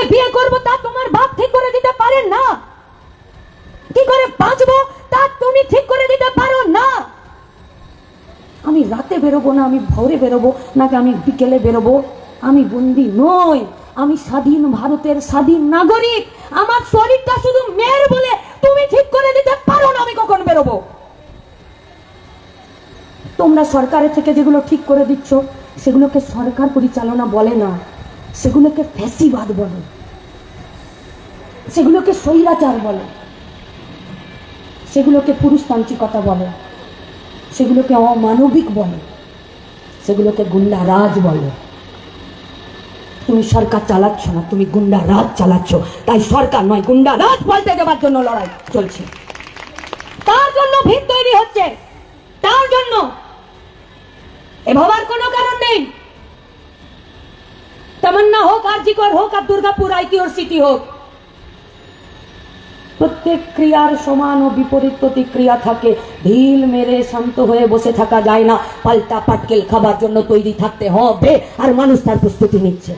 কাকে বিয়ে করব, তা তোমার বাপ ঠিক করে দিতে পারেন না। কি করে বাঁচবো, তা তুমি ঠিক করে দিতে পারো না। আমি রাতে বেরোবো না, আমি ভোরে বেরোবো, নাকি আমি বিকেলে বেরোবো? আমি বন্দি নই, আমি স্বাধীন ভারতের স্বাধীন নাগরিক। আমার শরীরটা শুধু মেয়ের বলে তুমি ঠিক করে দিতে পারো না, আমি কখন বেরোবো? তোমরা সরকারের থেকে যেগুলো ঠিক করে দিচ্ছ, সেগুলোকে সরকার পরিচালনা বলে না। সেগুলোকে ফ্যাসিবাদ বলে, সেগুলোকে স্বৈরাচার বলে, সেগুলোকে পুরুষতান্ত্রিকতা বলে, সেগুলোকে অমানবিক বলে, সেগুলোকে গুন্ডা রাজ বলে। তুমি সরকার চালাচ্ছ না, তুমি গুন্ডা রাজ চালাচ্ছ। তাই সরকার নয় গুন্ডা রাজ পাল্টে দেওয়ার জন্য লড়াই চলছে। তার জন্য ভিড় তৈরি হচ্ছে, তার জন্য। এ ভাবার কোনো কারণ নেই। হোক হোক আর দুর্গাপুর আইটিওর সিটি হোক, প্রত্যেক ক্রিয়ার সমান ও বিপরীত প্রতিক্রিয়া থাকে। ঢিল মেরে শান্ত হয়ে বসে থাকা যায় না। পাল্টা পাটকেল খাবার জন্য তৈরি থাকতে হবে, আর মানুষ তার প্রস্তুতি নিচ্ছে।